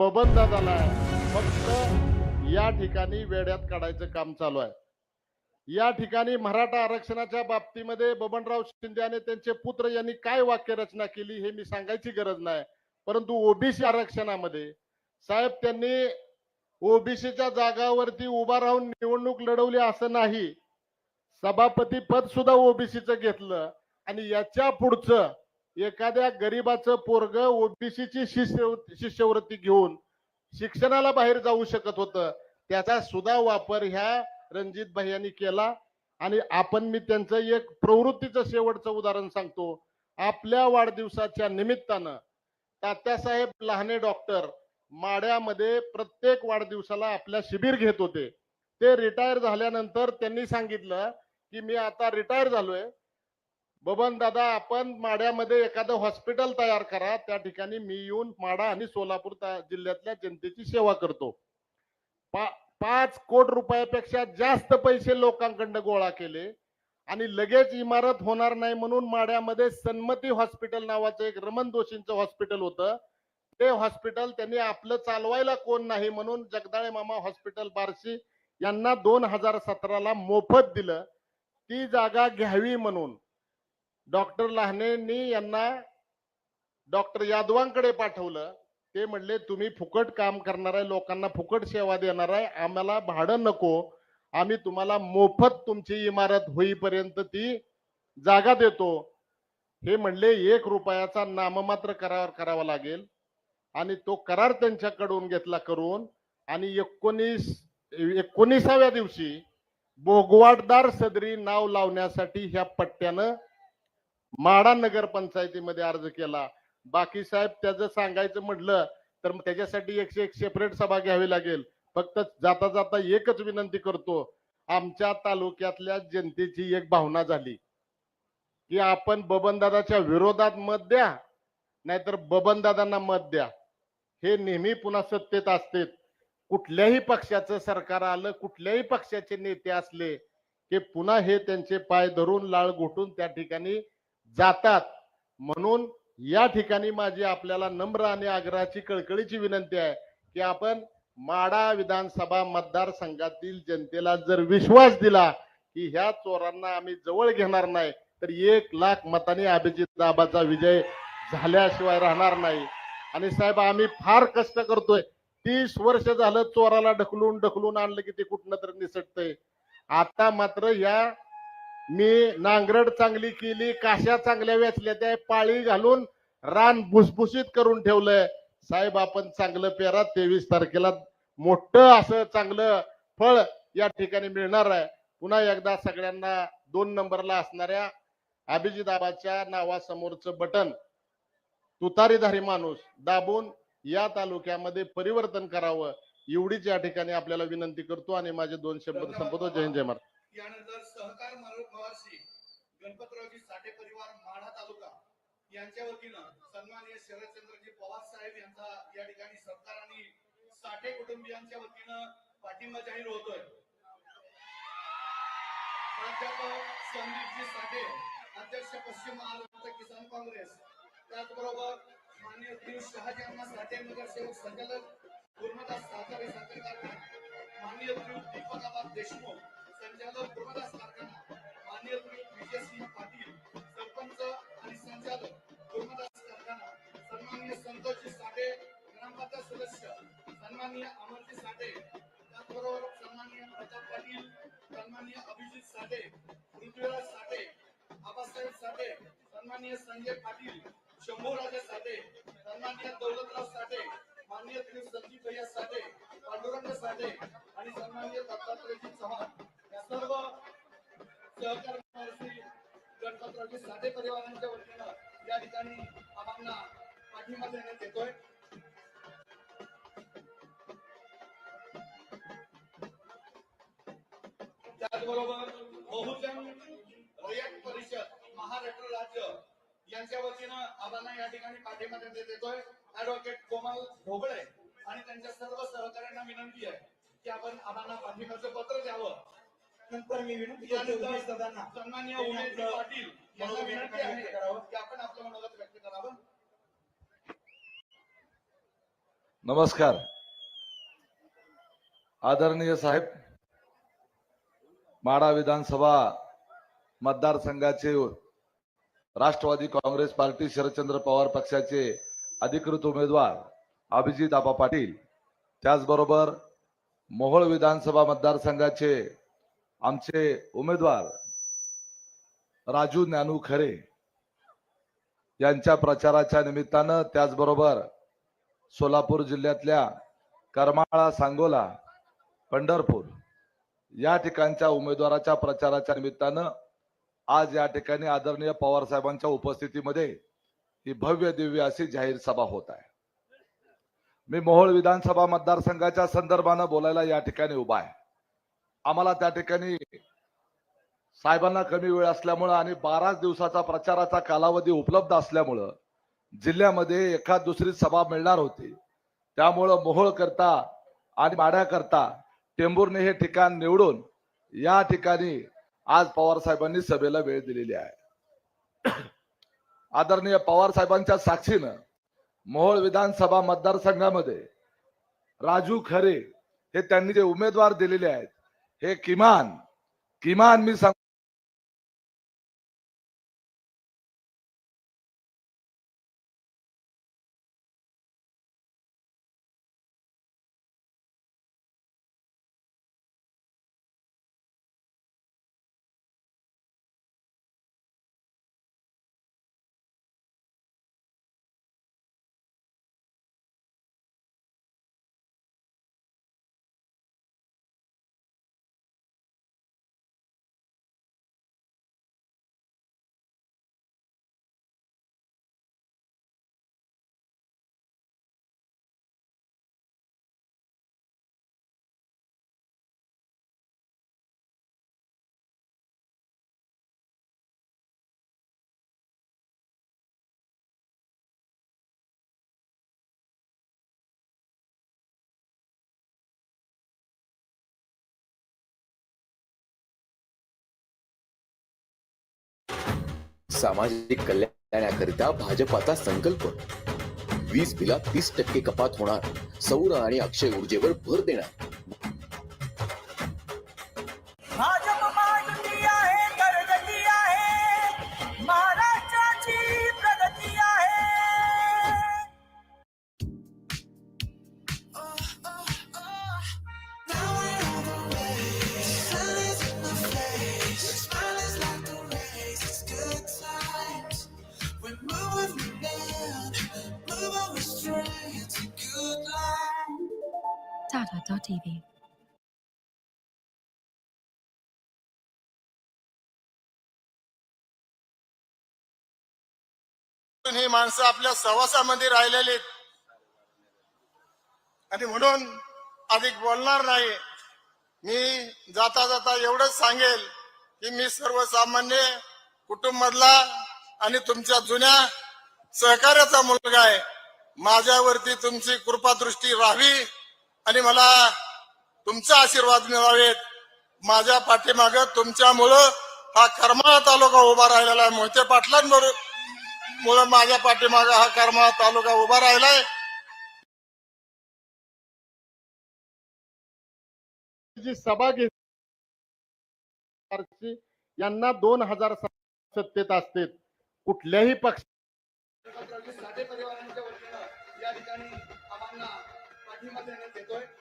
प्रबंध झाला आहे. फक्त या ठिकाणी वेड्यात काढायचं काम चालू आहे. या ठिकाणी मराठा आरक्षणाच्या बाबतीमध्ये बबनराव शिंदे आणि त्यांचे पुत्र यांनी काय वाक्यरचना केली हे मी सांगायची गरज नाही. परंतु ओबीसी आरक्षणामध्ये साहेब त्यांनी ओबीसीच्या जागावरती उभा राहून निवडणूक लढवली असं नाही. सभापती पद सुद्धा ओबीसीचं घेतलं आणि याच्या पुढचं एखाद्या गरीबाचं पोरग ओबीसीची शिष्य शिष्यवृत्ती घेऊन शिक्षणाला बाहेर जाऊ शकत होतं त्याचा सुद्धा वापर ह्या रणजित भाई यांनी केला. आणि आपण मी त्यांचं एक प्रवृत्तीचं शेवटचं उदाहरण सांगतो. आपल्या वाढदिवसाच्या निमित्तानं तात्यासाहेब लहाने डॉक्टर माड्यामध्ये प्रत्येक वाढदिवसाला आपल्या शिबिर घेत होते. ते रिटायर झाल्यानंतर त्यांनी सांगितलं की मी आता रिटायर झालोय. बबन दादा आपण माड्यामध्ये एखादं हॉस्पिटल तयार करा. त्या ठिकाणी मी येऊन माडा आणि सोलापूर जिल्ह्यातल्या जनतेची सेवा करतो. पा- पाच कोटी रुपयापेक्षा जास्त पैसे लोकांकडनं गोळा केले आणि लगेच इमारत होणार नाही म्हणून माड्यामध्ये सन्मती हॉस्पिटल नावाचं एक रमण दोषींचं हॉस्पिटल होतं. ते हॉस्पिटल त्यांनी आपलं चालवायला कोण नाही म्हणून जगदाळे मामा हॉस्पिटल बार्शी यांना दोन हजार सतराला मोफत दिलं. ती जागा घ्यावी म्हणून. डॉक्टर लहानेंनी यांना डॉक्टर यादवांकडे पाठवलं. ते म्हणले तुम्ही फुकट काम करणार आहे लोकांना फुकट सेवा देणार आहे आम्हाला भाडं नको. आम्ही तुम्हाला मोफत तुमची इमारत होईपर्यंत ती जागा देतो. हे म्हणले एक रुपयाचा नाममात्र करार करावा लागेल. आणि तो करार त्यांच्याकडून घेतला करून आणि एकोणीस एकोणीसाव्या दिवशी भोगवाटदार सदरी नाव लावण्यासाठी ह्या पट्ट्यानं माडा नगर पंचायतीमध्ये अर्ज केला. बाकी साहेब त्याचं सांगायचं म्हटलं तर त्याच्यासाठी एकशे एक सेपरेट सभा घ्यावी लागेल. फक्त जाता जाता एकच विनंती करतो आमच्या तालुक्यातल्या जनतेची एक भावना झाली की आपण बबनदादाच्या विरोधात मत द्या नाहीतर बबनदादांना मत द्या. हे नेहमी पुन्हा सत्तेत असते. कुठल्याही पक्षाचं सरकार आलं कुठल्याही पक्षाचे नेते असले की पुन्हा हे त्यांचे पाय धरून लाळ घोटून त्या ठिकाणी जातात. म्हणून या ठिकाणी माझी आपल्याला नम्र आणि आग्रहाची कळकळीची विनंती आहे की आपण माडा विधानसभा मतदारसंघातील जनतेला जर विश्वास दिला की ह्या चोरांना आम्ही जवळ घेणार नाही तर एक लाख मतांनी अभिजित दाबाचा विजय झाल्याशिवाय राहणार नाही. आणि साहेब आम्ही फार कष्ट करतोय. तीस वर्ष झालं चोराला ढकलून ढकलून आणलं की ते कुठनं तर निसटतंय. आता मात्र या मी नांगरड चांगली केली काश्या चांगल्या वेचल्या त्या पाळी घालून रान भुसभुशीत करून ठेवलंय. साहेब आपण चांगलं पेरा तेवीस तारखेला मोठं असं चांगलं फळ या ठिकाणी मिळणार आहे. पुन्हा एकदा सगळ्यांना दोन नंबरला असणाऱ्या अभिजिताबाच्या नावासमोरचं बटन. तुतारीधारी माणूस दाबून या तालुक्यामध्ये परिवर्तन करावं एवढीच या ठिकाणी आपल्याला विनंती करतो आणि माझे दोन शब्द संपवतो. जय जय महाराज यानंतर सहकार महर्षी गणपतरावजी साठे परिवार माढा तालुका यांच्या वतीनं सन्माननीय शरदचंद्रजी पवार साहेब यांचा या ठिकाणी सत्कार आणि साठे कुटुंबियांच्या वतीनं पाठिंबा जाहीर होतोय. प्राध्यापक संदीपजी साठे अध्यक्ष पश्चिम महाराष्ट्र किसान काँग्रेस त्याचबरोबर मान्य पियुष शहाजी यांना साठे नगरसेवक संचालक पूर्णदास सातारे साखर कारखाना मान्य पियुष दीपकाबाद देशमुख संचालक गुरुदास कारखाना मान्य विजयसिंह पाटील सरपंच आणि संचालक गुरुदास कारखाना सन्माननीय संतोषजी साठे ग्रामपंचायत सदस्य सन्माननीय अमरजी साठे त्याचबरोबर सन्माननीय प्रताप पाटील सन्माननीय अभिजित साठे पृथ्वीराज साठे आबासाहेब साठे सन्माननीय संजय पाटील शंभूराजे साठे सन्माननीय दौलतराव साठे माननीय श्री संदीप भैया साठे पांडुरंग साठे आणि सन्माननीय दत्तात्रयजी चव्हाण. सर्व सहकारी गणपतरावजी साठे परिवारांच्या वतीनं या ठिकाणी आम्हाला पाठिंबा देण्यात येतोय. त्याचबरोबर बहुजन रयत परिषद महाराष्ट्र राज्य यांच्या वतीनं आम्हाला या ठिकाणी पाठिंबा देण्यात येतोय. ऍडव्होकेट कोमल ढोबळे आणि त्यांच्या सर्व सहकाऱ्यांना विनंती आहे की आपण आम्हाला पाठिंबाचं पत्र द्यावं. नंतर मी विनंती करतो उमेश दादांना सन्माननीय उमेशजी पाटील यांना विनंती आहे. की आपण आपलं मनोगत व्यक्त करावं. नमस्कार. आदरणीय साहेब माडा विधानसभा मतदारसंघाचे राष्ट्रवादी काँग्रेस पार्टी शरदचंद्र पवार पक्षाचे अधिकृत उमेदवार अभिजित आबा पाटील. त्याचबरोबर मोहोळ विधानसभा मतदारसंघाचे आमचे उमेदवार राजू ज्ञानू खरे यांच्या प्रचाराच्या निमित्तानं त्याचबरोबर सोलापूर जिल्ह्यातल्या करमाळा सांगोला पंढरपूर या ठिकाणच्या उमेदवाराच्या प्रचाराच्या निमित्तानं आज या ठिकाणी आदरणीय पवार साहेबांच्या उपस्थितीमध्ये ही भव्य दिव्य अशी जाहीर सभा होत आहे. मी मोहोळ विधानसभा मतदारसंघाच्या संदर्भानं बोलायला या ठिकाणी उभा आहे. आम्हाला त्या ठिकाणी साहेबांना कमी वेळ असल्यामुळं आणि बाराच दिवसाचा प्रचाराचा कालावधी उपलब्ध असल्यामुळं जिल्ह्यामध्ये एखाद दुसरी सभा मिळणार होती. त्यामुळं मोहोळ करता आणि माड्या करता टेंभूरने हे ठिकाण निवडून या ठिकाणी आज पवार साहेबांनी सभेला वेळ दिलेली आहे. आदरणीय पवार साहेबांच्या साक्षीनं मोहोळ विधानसभा मतदारसंघामध्ये राजू खरे हे त्यांनी जे उमेदवार दिलेले आहेत हे किमान किमान मी सांग सामाजिक कल्याणाकरिता भाजपाचा संकल्प. वीज बिलात तीस टक्के कपात होणार. सौर आणि अक्षय ऊर्जेवर भर देणार. Tata.tv. ही माणसं आपल्या सहवासामध्ये राहिलेली आणि म्हणून अधिक बोलणार नाही. मी जाता जाता एवढंच सांगेल की मी सर्वसामान्य कुटुंबातला आणि तुमच्या जुन्या सहकार्याचा मुलगा आहे. माझ्यावरती तुमची कृपादृष्टी राहावी. आणि मला तुमचा आशीर्वाद मिळावेत माझ्या पाठीमाग तुमच्यामुळं हा करमाळा तालुका उभा राहिलेला आहे. मोहिते पाटलांबरोबर मुळे माझ्या पाठीमाग हा करमाळा तालुका उभा राहिलाय. जी सभा घेतली यांना दोन हजार सत्तेत असते कुठल्याही पक्ष साठे परिवारांच्या वतीनं या ठिकाणी आम्हाला पाठिंबा देण्यात येतोय